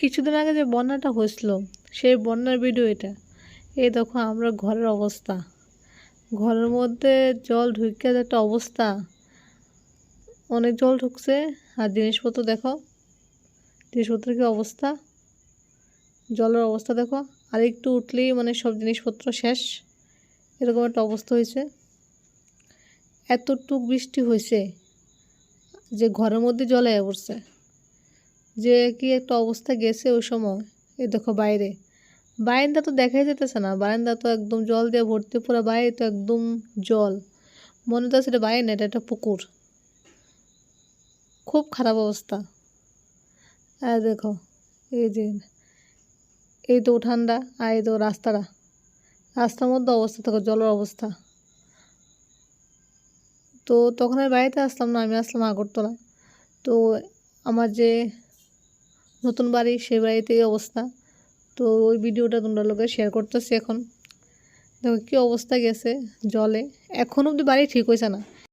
কিছুদিন আগে যে বন্যাটা হয়েছিল, সেই বন্যার ভিডিও এটা। এই দেখো আমরা ঘরের অবস্থা। ঘরের মধ্যে জল ঢুকে একটা অবস্থা। অনেক জল ঢুকছে, আর জিনিসপত্র দেখো, জিনিসপত্রের কি অবস্থা? জলের অবস্থা দেখো, আর একটু উঠলেই মানে সব জিনিসপত্র শেষ। এরকম একটা অবস্থা হয়েছে। এতটুক বৃষ্টি হয়েছে যে ঘরের মধ্যে জল পড়ছে। যে কি একটা অবস্থা গেছে ওই সময়? এই দেখো বাইরে। বারান্দা তো দেখাই যেতেছে না। বারান্দা তো একদম জল দিয়ে ভর্তি, পুরো বাইরে তো একদম জল। মনে তো সেটা বাইরে না, এটা একটা পুকুর। খুব খারাপ অবস্থা। আর দেখো, এই যে, এই তো উঠানটা আর এই তো রাস্তাটা। রাস্তার মধ্যে অবস্থা থাকো জলের অবস্থা। তো তখন আমি বাড়িতে আসলাম না, আমি আসলাম আগরতলা। তো আমার যে নতুন বাড়ি সে বাড়িতেই অবস্থা। তো ওই ভিডিওটা তোমরা লোকে শেয়ার করতেছি এখন। দেখো কী অবস্থা গেছে জলে। এখন অবধি বাড়ি ঠিক হয়েছে না।